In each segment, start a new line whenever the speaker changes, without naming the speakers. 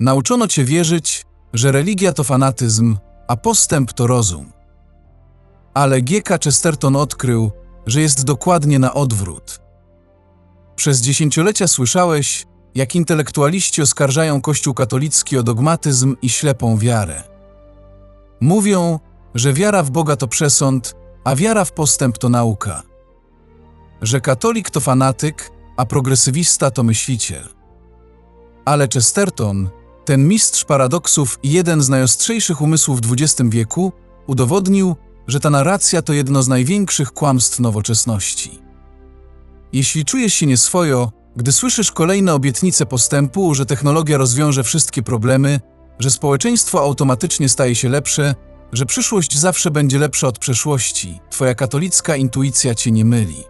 Nauczono cię wierzyć, że religia to fanatyzm, a postęp to rozum. Ale G.K. Chesterton odkrył, że jest dokładnie na odwrót. Przez dziesięciolecia słyszałeś, jak intelektualiści oskarżają Kościół katolicki o dogmatyzm i ślepą wiarę. Mówią, że wiara w Boga to przesąd, a wiara w postęp to nauka. Że katolik to fanatyk, a progresywista to myśliciel. Ale Chesterton, ten mistrz paradoksów i jeden z najostrzejszych umysłów XX wieku, udowodnił, że ta narracja to jedno z największych kłamstw nowoczesności. Jeśli czujesz się nieswojo, gdy słyszysz kolejne obietnice postępu, że technologia rozwiąże wszystkie problemy, że społeczeństwo automatycznie staje się lepsze, że przyszłość zawsze będzie lepsza od przeszłości, twoja katolicka intuicja cię nie myli.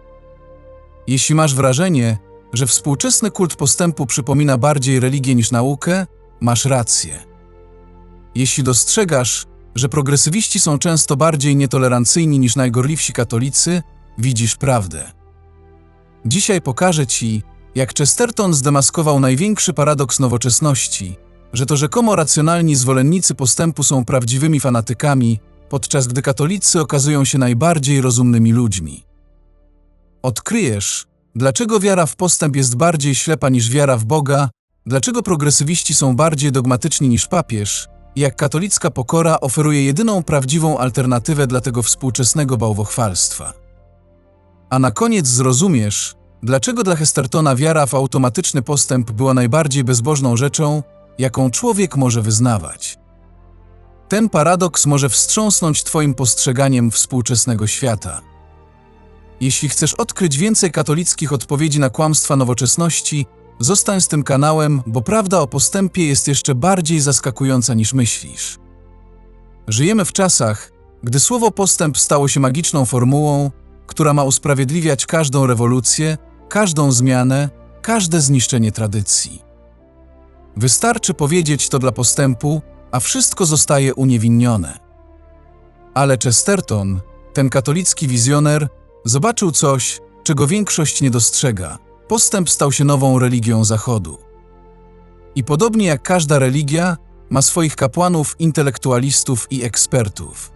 Jeśli masz wrażenie, że współczesny kult postępu przypomina bardziej religię niż naukę, masz rację. Jeśli dostrzegasz, że progresywiści są często bardziej nietolerancyjni niż najgorliwsi katolicy, widzisz prawdę. Dzisiaj pokażę Ci, jak Chesterton zdemaskował największy paradoks nowoczesności, że to rzekomo racjonalni zwolennicy postępu są prawdziwymi fanatykami, podczas gdy katolicy okazują się najbardziej rozumnymi ludźmi. Odkryjesz, dlaczego wiara w postęp jest bardziej ślepa niż wiara w Boga, dlaczego progresywiści są bardziej dogmatyczni niż papież jak katolicka pokora oferuje jedyną prawdziwą alternatywę dla tego współczesnego bałwochwalstwa. A na koniec zrozumiesz, dlaczego dla Hestertona wiara w automatyczny postęp była najbardziej bezbożną rzeczą, jaką człowiek może wyznawać. Ten paradoks może wstrząsnąć Twoim postrzeganiem współczesnego świata. Jeśli chcesz odkryć więcej katolickich odpowiedzi na kłamstwa nowoczesności, zostań z tym kanałem, bo prawda o postępie jest jeszcze bardziej zaskakująca niż myślisz. Żyjemy w czasach, gdy słowo postęp stało się magiczną formułą, która ma usprawiedliwiać każdą rewolucję, każdą zmianę, każde zniszczenie tradycji. Wystarczy powiedzieć to dla postępu, a wszystko zostaje uniewinnione. Ale Chesterton, ten katolicki wizjoner, zobaczył coś, czego większość nie dostrzega. Postęp stał się nową religią Zachodu. I podobnie jak każda religia, ma swoich kapłanów, intelektualistów i ekspertów.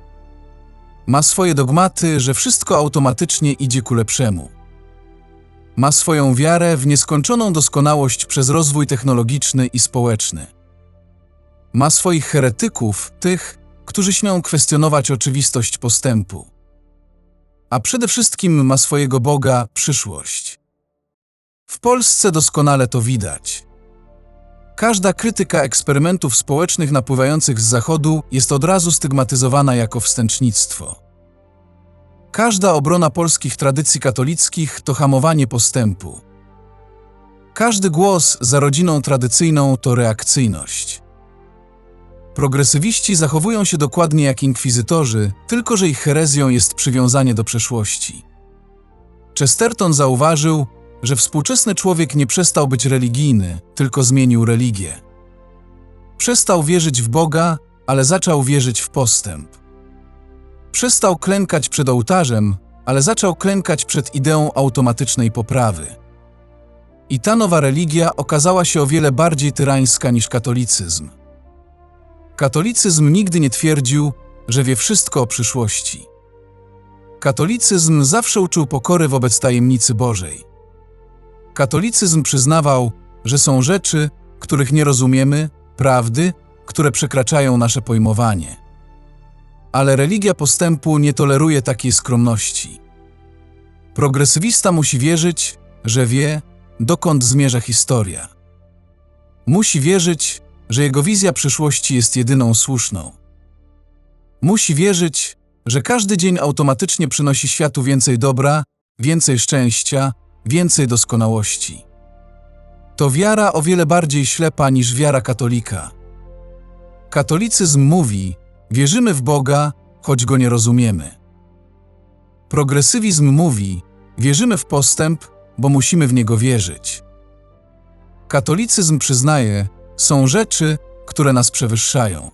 Ma swoje dogmaty, że wszystko automatycznie idzie ku lepszemu. Ma swoją wiarę w nieskończoną doskonałość przez rozwój technologiczny i społeczny. Ma swoich heretyków, tych, którzy śmią kwestionować oczywistość postępu. A przede wszystkim ma swojego Boga przyszłość. W Polsce doskonale to widać. Każda krytyka eksperymentów społecznych napływających z Zachodu jest od razu stygmatyzowana jako wstęcznictwo. Każda obrona polskich tradycji katolickich to hamowanie postępu. Każdy głos za rodziną tradycyjną to reakcyjność. Progresywiści zachowują się dokładnie jak inkwizytorzy, tylko że ich herezją jest przywiązanie do przeszłości. Chesterton zauważył, że współczesny człowiek nie przestał być religijny, tylko zmienił religię. Przestał wierzyć w Boga, ale zaczął wierzyć w postęp. Przestał klękać przed ołtarzem, ale zaczął klękać przed ideą automatycznej poprawy. I ta nowa religia okazała się o wiele bardziej tyrańska niż katolicyzm. Katolicyzm nigdy nie twierdził, że wie wszystko o przyszłości. Katolicyzm zawsze uczył pokory wobec tajemnicy Bożej. Katolicyzm przyznawał, że są rzeczy, których nie rozumiemy, prawdy, które przekraczają nasze pojmowanie. Ale religia postępu nie toleruje takiej skromności. Progresywista musi wierzyć, że wie, dokąd zmierza historia. Musi wierzyć, że jego wizja przyszłości jest jedyną słuszną. Musi wierzyć, że każdy dzień automatycznie przynosi światu więcej dobra, więcej szczęścia, więcej doskonałości. To wiara o wiele bardziej ślepa niż wiara katolika. Katolicyzm mówi: wierzymy w Boga, choć go nie rozumiemy. Progresywizm mówi: wierzymy w postęp, bo musimy w niego wierzyć. Katolicyzm przyznaje, są rzeczy, które nas przewyższają.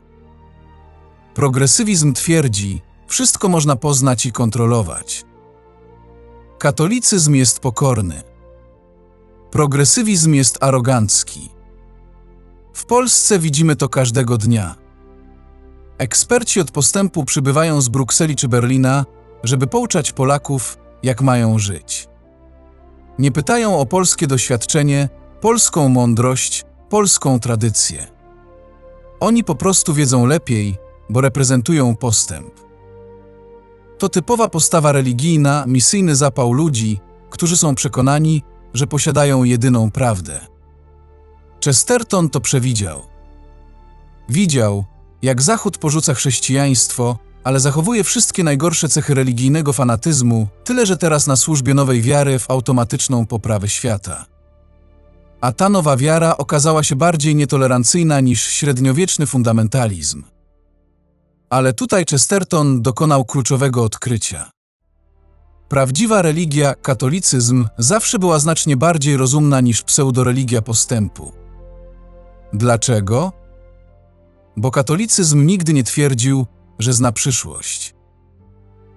Progresywizm twierdzi, wszystko można poznać i kontrolować. Katolicyzm jest pokorny. Progresywizm jest arogancki. W Polsce widzimy to każdego dnia. Eksperci od postępu przybywają z Brukseli czy Berlina, żeby pouczać Polaków, jak mają żyć. Nie pytają o polskie doświadczenie, polską mądrość, polską tradycję. Oni po prostu wiedzą lepiej, bo reprezentują postęp. To typowa postawa religijna, misyjny zapał ludzi, którzy są przekonani, że posiadają jedyną prawdę. Chesterton to przewidział. Widział, jak Zachód porzuca chrześcijaństwo, ale zachowuje wszystkie najgorsze cechy religijnego fanatyzmu, tyle że teraz na służbie nowej wiary w automatyczną poprawę świata. A ta nowa wiara okazała się bardziej nietolerancyjna niż średniowieczny fundamentalizm. Ale tutaj Chesterton dokonał kluczowego odkrycia. Prawdziwa religia, katolicyzm, zawsze była znacznie bardziej rozumna niż pseudoreligia postępu. Dlaczego? Bo katolicyzm nigdy nie twierdził, że zna przyszłość.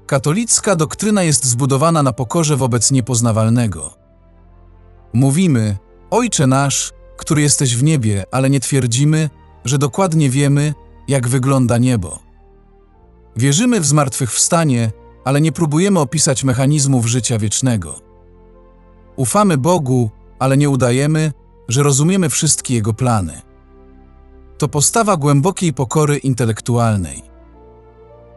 Katolicka doktryna jest zbudowana na pokorze wobec niepoznawalnego. Mówimy, Ojcze nasz, który jesteś w niebie, ale nie twierdzimy, że dokładnie wiemy, jak wygląda niebo. Wierzymy w zmartwychwstanie, ale nie próbujemy opisać mechanizmów życia wiecznego. Ufamy Bogu, ale nie udajemy, że rozumiemy wszystkie Jego plany. To postawa głębokiej pokory intelektualnej.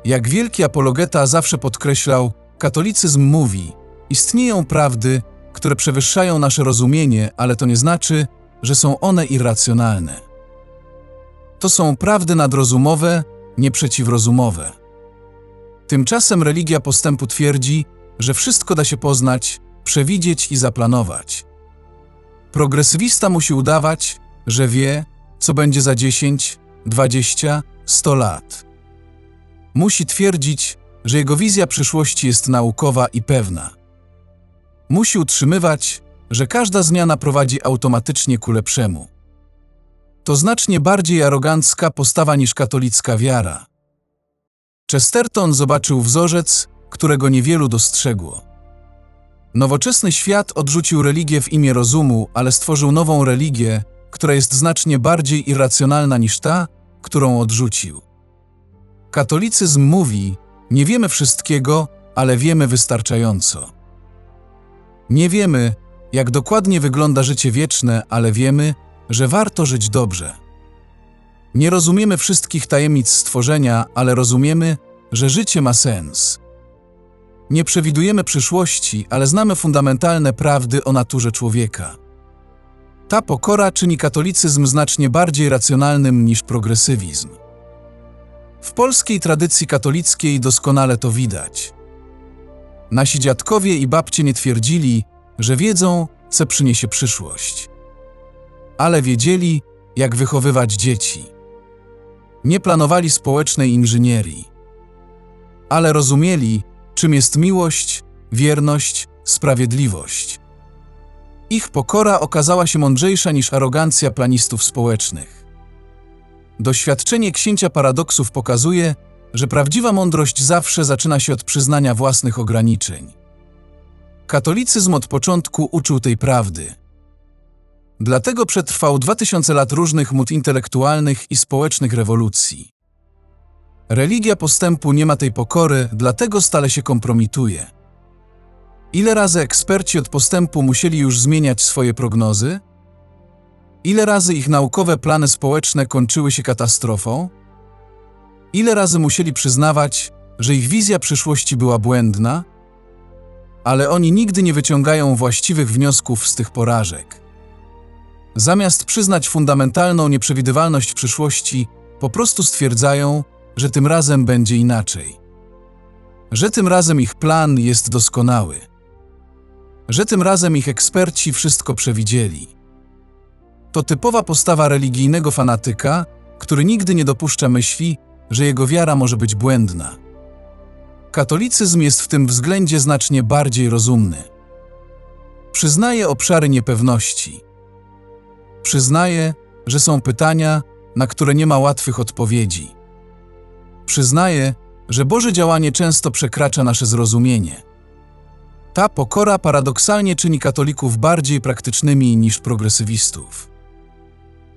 Jak wielki apologeta zawsze podkreślał, katolicyzm mówi: istnieją prawdy, które przewyższają nasze rozumienie, ale to nie znaczy, że są one irracjonalne. To są prawdy nadrozumowe, nie przeciwrozumowe. Tymczasem religia postępu twierdzi, że wszystko da się poznać, przewidzieć i zaplanować. Progresywista musi udawać, że wie, co będzie za 10, 20, 100 lat. Musi twierdzić, że jego wizja przyszłości jest naukowa i pewna. Musi utrzymywać, że każda zmiana prowadzi automatycznie ku lepszemu. To znacznie bardziej arogancka postawa niż katolicka wiara. Chesterton zobaczył wzorzec, którego niewielu dostrzegło. Nowoczesny świat odrzucił religię w imię rozumu, ale stworzył nową religię, która jest znacznie bardziej irracjonalna niż ta, którą odrzucił. Katolicyzm mówi: Nie wiemy wszystkiego, ale wiemy wystarczająco. Nie wiemy, jak dokładnie wygląda życie wieczne, ale wiemy, że warto żyć dobrze. Nie rozumiemy wszystkich tajemnic stworzenia, ale rozumiemy, że życie ma sens. Nie przewidujemy przyszłości, ale znamy fundamentalne prawdy o naturze człowieka. Ta pokora czyni katolicyzm znacznie bardziej racjonalnym niż progresywizm. W polskiej tradycji katolickiej doskonale to widać. Nasi dziadkowie i babcie nie twierdzili, że wiedzą, co przyniesie przyszłość. Ale wiedzieli, jak wychowywać dzieci. Nie planowali społecznej inżynierii. Ale rozumieli, czym jest miłość, wierność, sprawiedliwość. Ich pokora okazała się mądrzejsza niż arogancja planistów społecznych. Doświadczenie księcia paradoksów pokazuje, że prawdziwa mądrość zawsze zaczyna się od przyznania własnych ograniczeń. Katolicyzm od początku uczył tej prawdy. Dlatego przetrwał 2000 lat różnych mód intelektualnych i społecznych rewolucji. Religia postępu nie ma tej pokory, dlatego stale się kompromituje. Ile razy eksperci od postępu musieli już zmieniać swoje prognozy? Ile razy ich naukowe plany społeczne kończyły się katastrofą? Ile razy musieli przyznawać, że ich wizja przyszłości była błędna? Ale oni nigdy nie wyciągają właściwych wniosków z tych porażek. Zamiast przyznać fundamentalną nieprzewidywalność przyszłości, po prostu stwierdzają, że tym razem będzie inaczej. Że tym razem ich plan jest doskonały. Że tym razem ich eksperci wszystko przewidzieli. To typowa postawa religijnego fanatyka, który nigdy nie dopuszcza myśli, że jego wiara może być błędna. Katolicyzm jest w tym względzie znacznie bardziej rozumny. Przyznaje obszary niepewności. Przyznaje, że są pytania, na które nie ma łatwych odpowiedzi. Przyznaje, że Boże działanie często przekracza nasze zrozumienie. Ta pokora paradoksalnie czyni katolików bardziej praktycznymi niż progresywistów.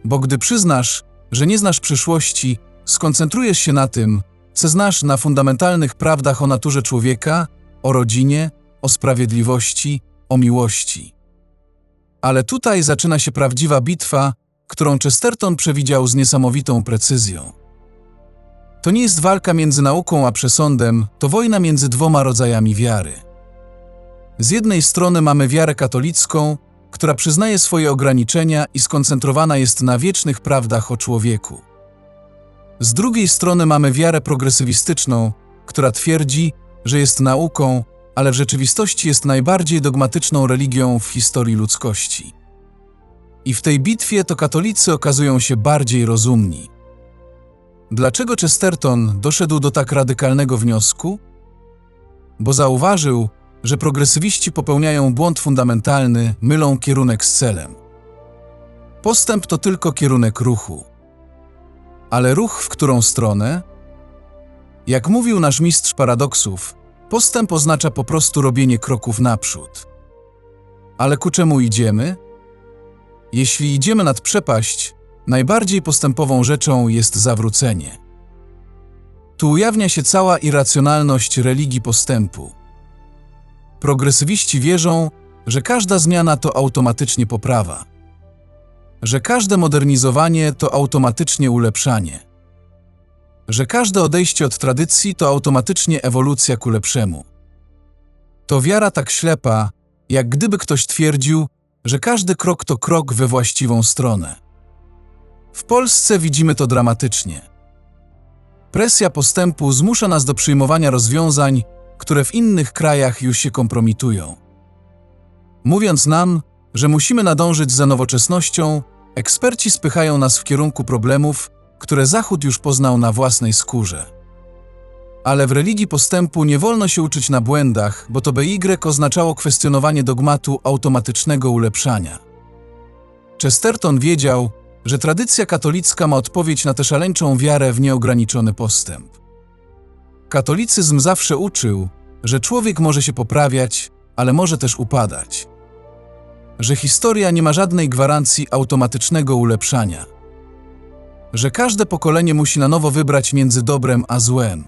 Bo gdy przyznasz, że nie znasz przyszłości, skoncentrujesz się na tym, co znasz na fundamentalnych prawdach o naturze człowieka, o rodzinie, o sprawiedliwości, o miłości. Ale tutaj zaczyna się prawdziwa bitwa, którą Chesterton przewidział z niesamowitą precyzją. To nie jest walka między nauką a przesądem, to wojna między dwoma rodzajami wiary. Z jednej strony mamy wiarę katolicką, która przyznaje swoje ograniczenia i skoncentrowana jest na wiecznych prawdach o człowieku. Z drugiej strony mamy wiarę progresywistyczną, która twierdzi, że jest nauką, ale w rzeczywistości jest najbardziej dogmatyczną religią w historii ludzkości. I w tej bitwie to katolicy okazują się bardziej rozumni. Dlaczego Chesterton doszedł do tak radykalnego wniosku? Bo zauważył, że progresywiści popełniają błąd fundamentalny, mylą kierunek z celem. Postęp to tylko kierunek ruchu. Ale ruch w którą stronę? Jak mówił nasz mistrz paradoksów, postęp oznacza po prostu robienie kroków naprzód. Ale ku czemu idziemy? Jeśli idziemy nad przepaść, najbardziej postępową rzeczą jest zawrócenie. Tu ujawnia się cała irracjonalność religii postępu. Progresywiści wierzą, że każda zmiana to automatycznie poprawa, że każde modernizowanie to automatycznie ulepszanie, że każde odejście od tradycji to automatycznie ewolucja ku lepszemu. To wiara tak ślepa, jak gdyby ktoś twierdził, że każdy krok to krok we właściwą stronę. W Polsce widzimy to dramatycznie. Presja postępu zmusza nas do przyjmowania rozwiązań, które w innych krajach już się kompromitują. Mówiąc nam, że musimy nadążyć za nowoczesnością, eksperci spychają nas w kierunku problemów, które Zachód już poznał na własnej skórze. Ale w religii postępu nie wolno się uczyć na błędach, bo to BY oznaczało kwestionowanie dogmatu automatycznego ulepszania. Chesterton wiedział, że tradycja katolicka ma odpowiedź na tę szaleńczą wiarę w nieograniczony postęp. Katolicyzm zawsze uczył, że człowiek może się poprawiać, ale może też upadać. Że historia nie ma żadnej gwarancji automatycznego ulepszania. Że każde pokolenie musi na nowo wybrać między dobrem a złem.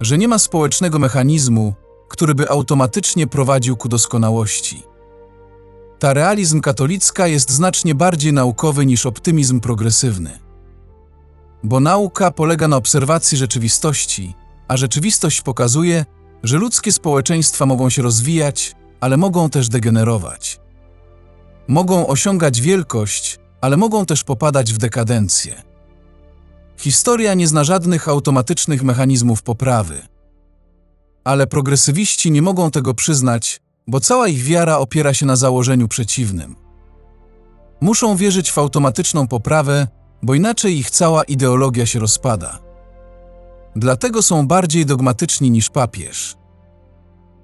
Że nie ma społecznego mechanizmu, który by automatycznie prowadził ku doskonałości. Ta realizm katolicka jest znacznie bardziej naukowy niż optymizm progresywny. Bo nauka polega na obserwacji rzeczywistości, a rzeczywistość pokazuje, że ludzkie społeczeństwa mogą się rozwijać, ale mogą też degenerować. Mogą osiągać wielkość, ale mogą też popadać w dekadencję. Historia nie zna żadnych automatycznych mechanizmów poprawy. Ale progresywiści nie mogą tego przyznać, bo cała ich wiara opiera się na założeniu przeciwnym. Muszą wierzyć w automatyczną poprawę, bo inaczej ich cała ideologia się rozpada. Dlatego są bardziej dogmatyczni niż papież.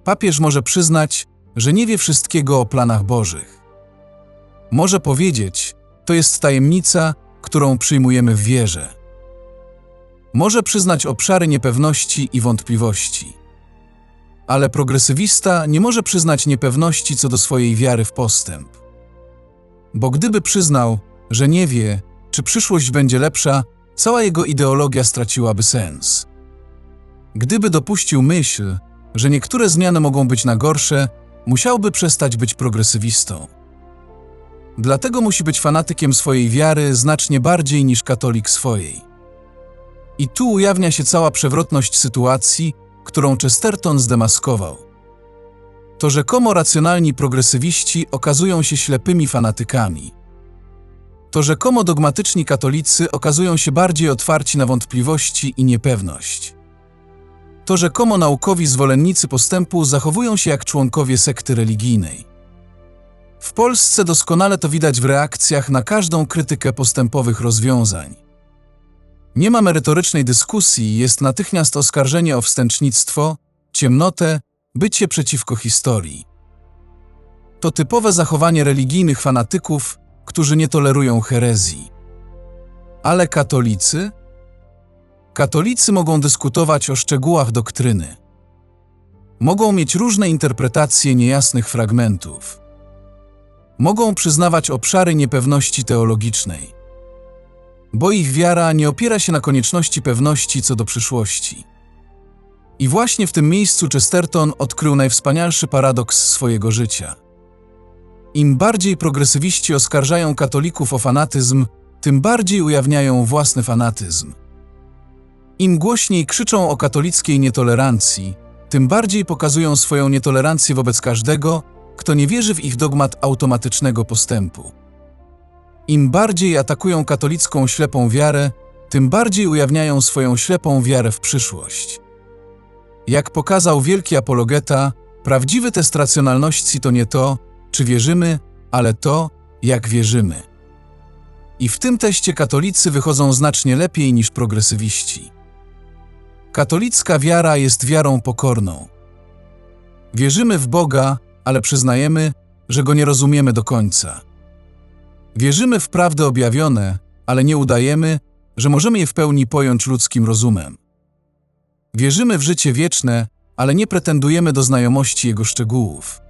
Papież może przyznać, że nie wie wszystkiego o planach Bożych. Może powiedzieć, to jest tajemnica, którą przyjmujemy w wierze. Może przyznać obszary niepewności i wątpliwości. Ale progresywista nie może przyznać niepewności co do swojej wiary w postęp. Bo gdyby przyznał, że nie wie, czy przyszłość będzie lepsza, cała jego ideologia straciłaby sens. Gdyby dopuścił myśl, że niektóre zmiany mogą być na gorsze, musiałby przestać być progresywistą. Dlatego musi być fanatykiem swojej wiary znacznie bardziej niż katolik swojej. I tu ujawnia się cała przewrotność sytuacji, którą Chesterton zdemaskował. To rzekomo racjonalni progresywiści okazują się ślepymi fanatykami. To rzekomo dogmatyczni katolicy okazują się bardziej otwarci na wątpliwości i niepewność. To rzekomo naukowi zwolennicy postępu zachowują się jak członkowie sekty religijnej. W Polsce doskonale to widać w reakcjach na każdą krytykę postępowych rozwiązań. Nie ma merytorycznej dyskusji, jest natychmiast oskarżenie o wstęcznictwo, ciemnotę, bycie przeciwko historii. To typowe zachowanie religijnych fanatyków, którzy nie tolerują herezji. Ale katolicy? Katolicy mogą dyskutować o szczegółach doktryny. Mogą mieć różne interpretacje niejasnych fragmentów. Mogą przyznawać obszary niepewności teologicznej, bo ich wiara nie opiera się na konieczności pewności co do przyszłości. I właśnie w tym miejscu Chesterton odkrył najwspanialszy paradoks swojego życia. Im bardziej progresywiści oskarżają katolików o fanatyzm, tym bardziej ujawniają własny fanatyzm. Im głośniej krzyczą o katolickiej nietolerancji, tym bardziej pokazują swoją nietolerancję wobec każdego, kto nie wierzy w ich dogmat automatycznego postępu. Im bardziej atakują katolicką ślepą wiarę, tym bardziej ujawniają swoją ślepą wiarę w przyszłość. Jak pokazał wielki apologeta, prawdziwy test racjonalności to nie to, czy wierzymy, ale to, jak wierzymy. I w tym teście katolicy wychodzą znacznie lepiej niż progresywiści. Katolicka wiara jest wiarą pokorną. Wierzymy w Boga, ale przyznajemy, że go nie rozumiemy do końca. Wierzymy w prawdy objawione, ale nie udajemy, że możemy je w pełni pojąć ludzkim rozumem. Wierzymy w życie wieczne, ale nie pretendujemy do znajomości jego szczegółów.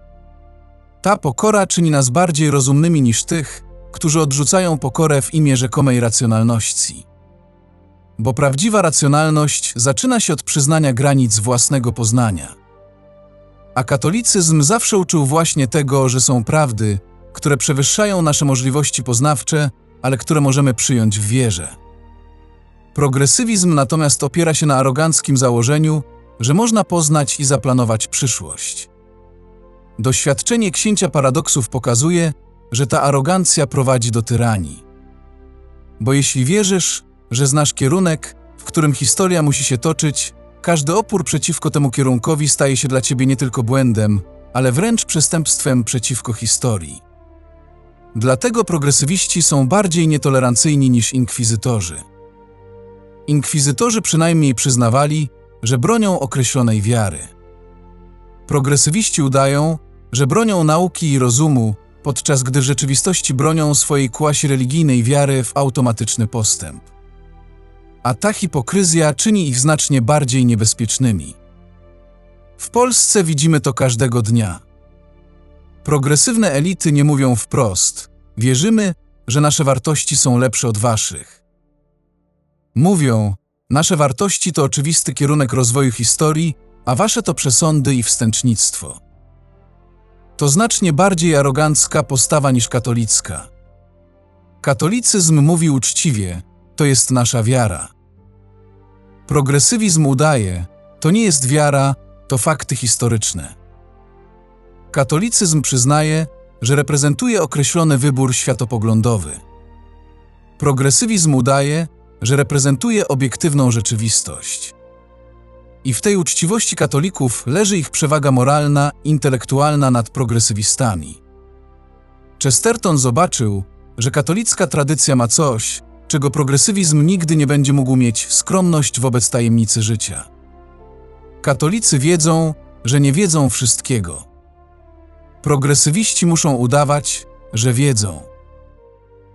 Ta pokora czyni nas bardziej rozumnymi niż tych, którzy odrzucają pokorę w imię rzekomej racjonalności. Bo prawdziwa racjonalność zaczyna się od przyznania granic własnego poznania. A katolicyzm zawsze uczył właśnie tego, że są prawdy, które przewyższają nasze możliwości poznawcze, ale które możemy przyjąć w wierze. Progresywizm natomiast opiera się na aroganckim założeniu, że można poznać i zaplanować przyszłość. Doświadczenie księcia paradoksów pokazuje, że ta arogancja prowadzi do tyranii. Bo jeśli wierzysz, że znasz kierunek, w którym historia musi się toczyć, każdy opór przeciwko temu kierunkowi staje się dla ciebie nie tylko błędem, ale wręcz przestępstwem przeciwko historii. Dlatego progresywiści są bardziej nietolerancyjni niż inkwizytorzy. Inkwizytorzy przynajmniej przyznawali, że bronią określonej wiary. Progresywiści udają, że bronią nauki i rozumu, podczas gdy w rzeczywistości bronią swojej kłasi religijnej wiary w automatyczny postęp. A ta hipokryzja czyni ich znacznie bardziej niebezpiecznymi. W Polsce widzimy to każdego dnia. Progresywne elity nie mówią wprost: wierzymy, że nasze wartości są lepsze od waszych. Mówią: nasze wartości to oczywisty kierunek rozwoju historii, a wasze to przesądy i wstępnictwo. To znacznie bardziej arogancka postawa niż katolicka. Katolicyzm mówi uczciwie: to jest nasza wiara. Progresywizm udaje: to nie jest wiara, to fakty historyczne. Katolicyzm przyznaje, że reprezentuje określony wybór światopoglądowy. Progresywizm udaje, że reprezentuje obiektywną rzeczywistość. I w tej uczciwości katolików leży ich przewaga moralna, intelektualna nad progresywistami. Chesterton zobaczył, że katolicka tradycja ma coś, czego progresywizm nigdy nie będzie mógł mieć skromność wobec tajemnicy życia. Katolicy wiedzą, że nie wiedzą wszystkiego. Progresywiści muszą udawać, że wiedzą.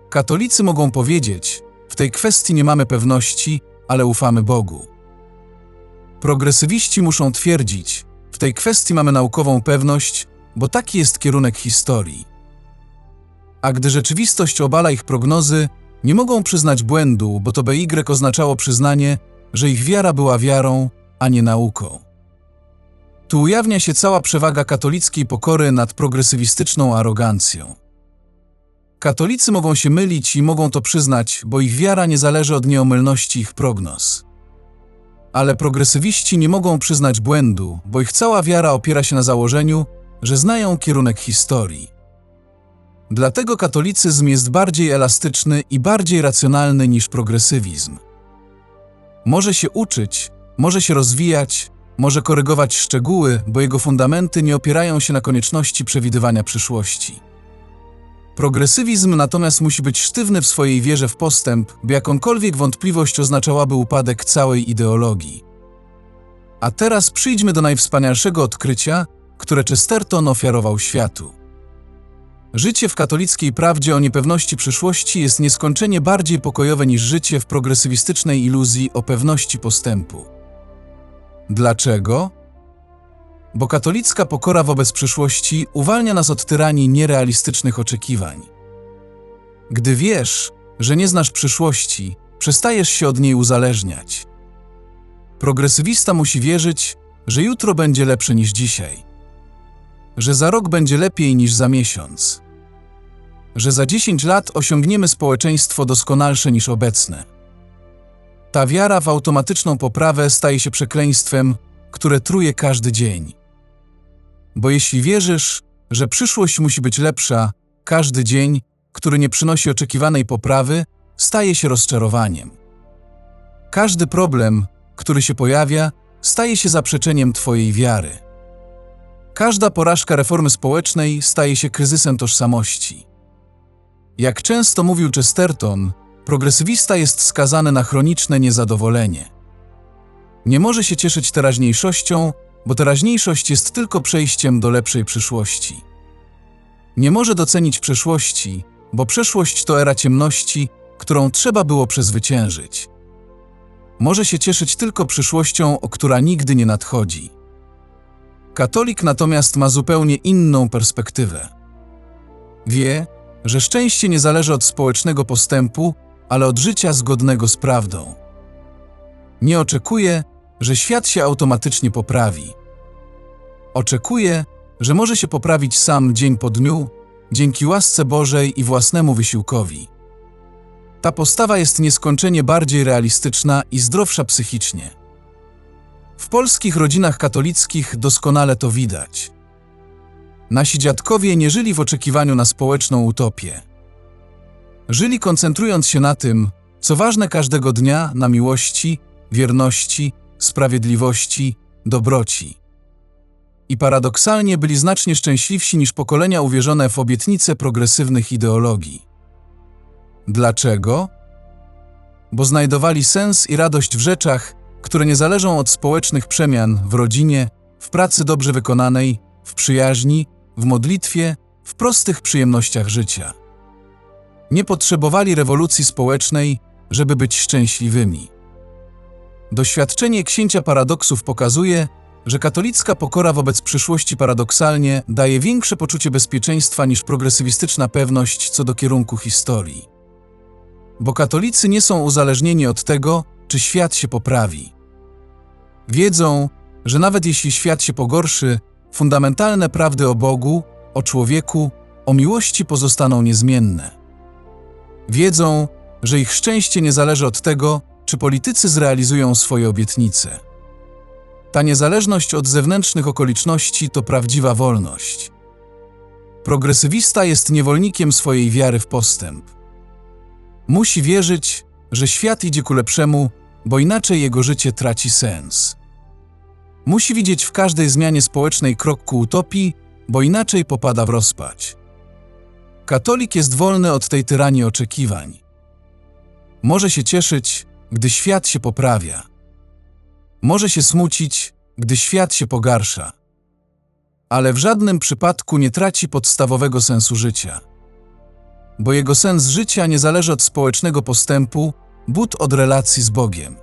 Katolicy mogą powiedzieć: W tej kwestii nie mamy pewności, ale ufamy Bogu. Progresywiści muszą twierdzić: W tej kwestii mamy naukową pewność, bo taki jest kierunek historii. A gdy rzeczywistość obala ich prognozy, nie mogą przyznać błędu, bo to BY oznaczało przyznanie, że ich wiara była wiarą, a nie nauką. Tu ujawnia się cała przewaga katolickiej pokory nad progresywistyczną arogancją. Katolicy mogą się mylić i mogą to przyznać, bo ich wiara nie zależy od nieomylności ich prognoz. Ale progresywiści nie mogą przyznać błędu, bo ich cała wiara opiera się na założeniu, że znają kierunek historii. Dlatego katolicyzm jest bardziej elastyczny i bardziej racjonalny niż progresywizm. Może się uczyć, może się rozwijać, może korygować szczegóły, bo jego fundamenty nie opierają się na konieczności przewidywania przyszłości. Progresywizm natomiast musi być sztywny w swojej wierze w postęp, by jakąkolwiek wątpliwość oznaczałaby upadek całej ideologii. A teraz przyjdźmy do najwspanialszego odkrycia, które Chesterton ofiarował światu. Życie w katolickiej prawdzie o niepewności przyszłości jest nieskończenie bardziej pokojowe niż życie w progresywistycznej iluzji o pewności postępu. Dlaczego? Bo katolicka pokora wobec przyszłości uwalnia nas od tyranii nierealistycznych oczekiwań. Gdy wiesz, że nie znasz przyszłości, przestajesz się od niej uzależniać. Progresywista musi wierzyć, że jutro będzie lepsze niż dzisiaj, że za rok będzie lepiej niż za miesiąc, że za 10 lat osiągniemy społeczeństwo doskonalsze niż obecne. Ta wiara w automatyczną poprawę staje się przekleństwem, które truje każdy dzień. Bo jeśli wierzysz, że przyszłość musi być lepsza, każdy dzień, który nie przynosi oczekiwanej poprawy, staje się rozczarowaniem. Każdy problem, który się pojawia, staje się zaprzeczeniem Twojej wiary. Każda porażka reformy społecznej staje się kryzysem tożsamości. Jak często mówił Chesterton, progresywista jest skazany na chroniczne niezadowolenie. Nie może się cieszyć teraźniejszością, bo teraźniejszość jest tylko przejściem do lepszej przyszłości. Nie może docenić przeszłości, bo przeszłość to era ciemności, którą trzeba było przezwyciężyć. Może się cieszyć tylko przyszłością, o która nigdy nie nadchodzi. Katolik natomiast ma zupełnie inną perspektywę. Wie, że szczęście nie zależy od społecznego postępu, ale od życia zgodnego z prawdą. Nie oczekuje, że świat się automatycznie poprawi. Oczekuje, że może się poprawić sam dzień po dniu, dzięki łasce Bożej i własnemu wysiłkowi. Ta postawa jest nieskończenie bardziej realistyczna i zdrowsza psychicznie. W polskich rodzinach katolickich doskonale to widać. Nasi dziadkowie nie żyli w oczekiwaniu na społeczną utopię. Żyli koncentrując się na tym, co ważne każdego dnia na miłości, wierności, sprawiedliwości, dobroci. I paradoksalnie byli znacznie szczęśliwsi niż pokolenia uwierzone w obietnice progresywnych ideologii. Dlaczego? Bo znajdowali sens i radość w rzeczach, które nie zależą od społecznych przemian w rodzinie, w pracy dobrze wykonanej, w przyjaźni, w modlitwie, w prostych przyjemnościach życia. Nie potrzebowali rewolucji społecznej, żeby być szczęśliwymi. Doświadczenie księcia paradoksów pokazuje, że katolicka pokora wobec przyszłości paradoksalnie daje większe poczucie bezpieczeństwa niż progresywistyczna pewność co do kierunku historii. Bo katolicy nie są uzależnieni od tego, czy świat się poprawi. Wiedzą, że nawet jeśli świat się pogorszy, fundamentalne prawdy o Bogu, o człowieku, o miłości pozostaną niezmienne. Wiedzą, że ich szczęście nie zależy od tego, czy politycy zrealizują swoje obietnice. Ta niezależność od zewnętrznych okoliczności to prawdziwa wolność. Progresywista jest niewolnikiem swojej wiary w postęp. Musi wierzyć, że świat idzie ku lepszemu, bo inaczej jego życie traci sens. Musi widzieć w każdej zmianie społecznej krok ku utopii, bo inaczej popada w rozpacz. Katolik jest wolny od tej tyranii oczekiwań. Może się cieszyć, gdy świat się poprawia. Może się smucić, gdy świat się pogarsza. Ale w żadnym przypadku nie traci podstawowego sensu życia. Bo jego sens życia nie zależy od społecznego postępu, but od relacji z Bogiem.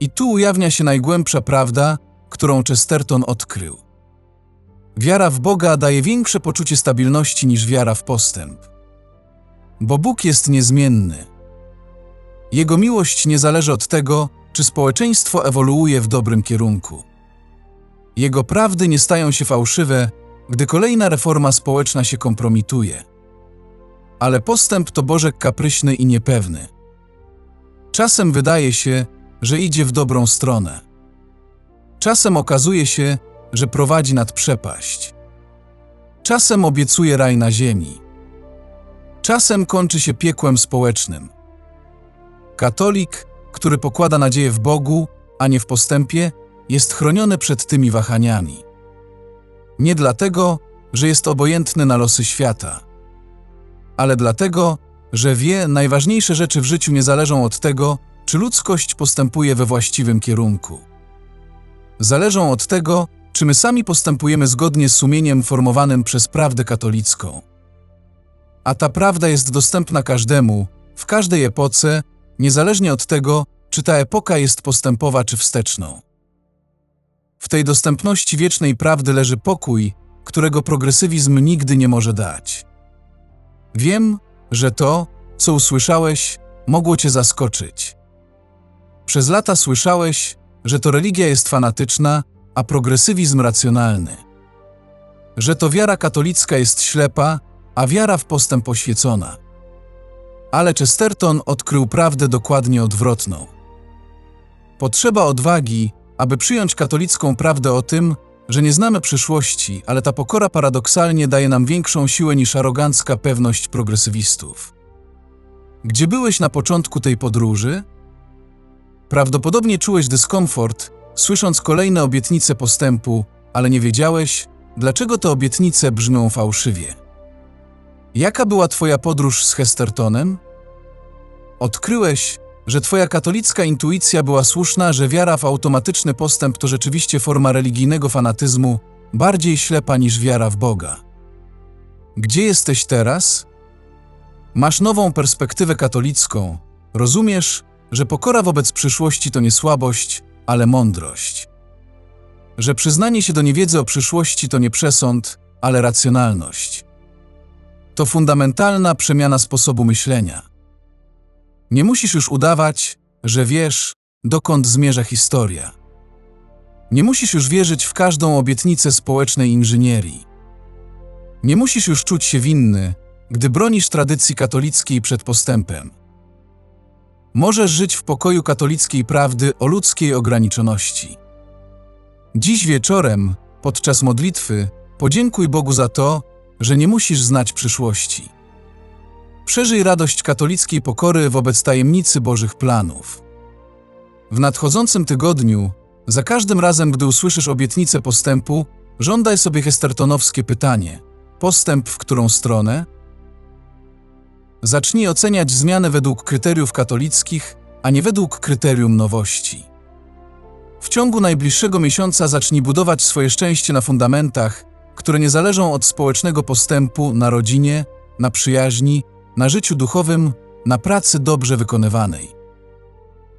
I tu ujawnia się najgłębsza prawda, którą Chesterton odkrył. Wiara w Boga daje większe poczucie stabilności niż wiara w postęp. Bo Bóg jest niezmienny. Jego miłość nie zależy od tego, czy społeczeństwo ewoluuje w dobrym kierunku. Jego prawdy nie stają się fałszywe, gdy kolejna reforma społeczna się kompromituje. Ale postęp to Bożek kapryśny i niepewny. Czasem wydaje się, że idzie w dobrą stronę. Czasem okazuje się, że prowadzi nad przepaść. Czasem obiecuje raj na ziemi. Czasem kończy się piekłem społecznym. Katolik, który pokłada nadzieję w Bogu, a nie w postępie, jest chroniony przed tymi wahaniami. Nie dlatego, że jest obojętny na losy świata, ale dlatego, że wie, najważniejsze rzeczy w życiu nie zależą od tego, czy ludzkość postępuje we właściwym kierunku. Zależą od tego, czy my sami postępujemy zgodnie z sumieniem formowanym przez prawdę katolicką. A ta prawda jest dostępna każdemu, w każdej epoce, niezależnie od tego, czy ta epoka jest postępowa czy wsteczną. W tej dostępności wiecznej prawdy leży pokój, którego progresywizm nigdy nie może dać. Wiem, że to, co usłyszałeś, mogło cię zaskoczyć. Przez lata słyszałeś, że to religia jest fanatyczna, a progresywizm racjonalny. Że to wiara katolicka jest ślepa, a wiara w postęp oświecona. Ale Chesterton odkrył prawdę dokładnie odwrotną. Potrzeba odwagi, aby przyjąć katolicką prawdę o tym, że nie znamy przyszłości, ale ta pokora paradoksalnie daje nam większą siłę niż arogancka pewność progresywistów. Gdzie byłeś na początku tej podróży? Prawdopodobnie czułeś dyskomfort, słysząc kolejne obietnice postępu, ale nie wiedziałeś, dlaczego te obietnice brzmią fałszywie. Jaka była Twoja podróż z Hestertonem? Odkryłeś, że Twoja katolicka intuicja była słuszna, że wiara w automatyczny postęp to rzeczywiście forma religijnego fanatyzmu, bardziej ślepa niż wiara w Boga. Gdzie jesteś teraz? Masz nową perspektywę katolicką. Rozumiesz, że pokora wobec przyszłości to nie słabość, ale mądrość. Że przyznanie się do niewiedzy o przyszłości to nie przesąd, ale racjonalność. To fundamentalna przemiana sposobu myślenia. Nie musisz już udawać, że wiesz, dokąd zmierza historia. Nie musisz już wierzyć w każdą obietnicę społecznej inżynierii. Nie musisz już czuć się winny, gdy bronisz tradycji katolickiej przed postępem. Możesz żyć w pokoju katolickiej prawdy o ludzkiej ograniczoności. Dziś wieczorem, podczas modlitwy, podziękuj Bogu za to, że nie musisz znać przyszłości. Przeżyj radość katolickiej pokory wobec tajemnicy Bożych planów. W nadchodzącym tygodniu, za każdym razem, gdy usłyszysz obietnicę postępu, żądaj sobie hestertonowskie pytanie: postęp w którą stronę? Zacznij oceniać zmianę według kryteriów katolickich, a nie według kryterium nowości. W ciągu najbliższego miesiąca zacznij budować swoje szczęście na fundamentach, które nie zależą od społecznego postępu na rodzinie, na przyjaźni, na życiu duchowym, na pracy dobrze wykonywanej.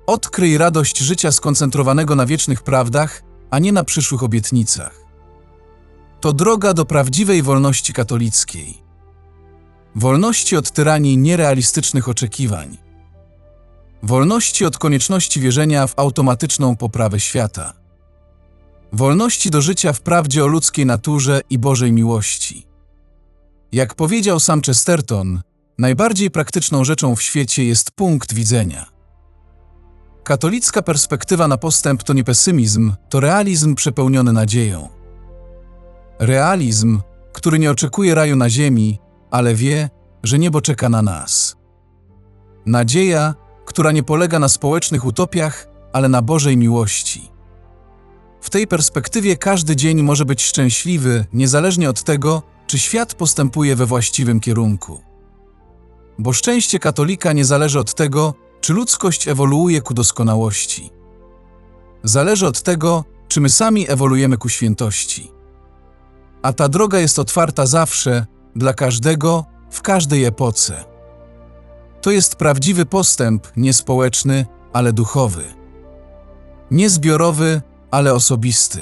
Odkryj radość życia skoncentrowanego na wiecznych prawdach, a nie na przyszłych obietnicach. To droga do prawdziwej wolności katolickiej. Wolności od tyranii nierealistycznych oczekiwań. Wolności od konieczności wierzenia w automatyczną poprawę świata. Wolności do życia w prawdzie o ludzkiej naturze i Bożej miłości. Jak powiedział sam Chesterton, najbardziej praktyczną rzeczą w świecie jest punkt widzenia. Katolicka perspektywa na postęp to nie pesymizm, to realizm przepełniony nadzieją. Realizm, który nie oczekuje raju na ziemi, ale wie, że niebo czeka na nas. Nadzieja, która nie polega na społecznych utopiach, ale na Bożej miłości. W tej perspektywie każdy dzień może być szczęśliwy, niezależnie od tego, czy świat postępuje we właściwym kierunku. Bo szczęście katolika nie zależy od tego, czy ludzkość ewoluuje ku doskonałości. Zależy od tego, czy my sami ewoluujemy ku świętości. A ta droga jest otwarta zawsze, dla każdego, w każdej epoce. To jest prawdziwy postęp, nie społeczny, ale duchowy. Nie zbiorowy, ale osobisty.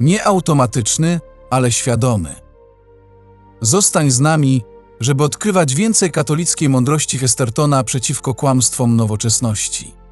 Nie automatyczny, ale świadomy. Zostań z nami, żeby odkrywać więcej katolickiej mądrości Hestertona przeciwko kłamstwom nowoczesności.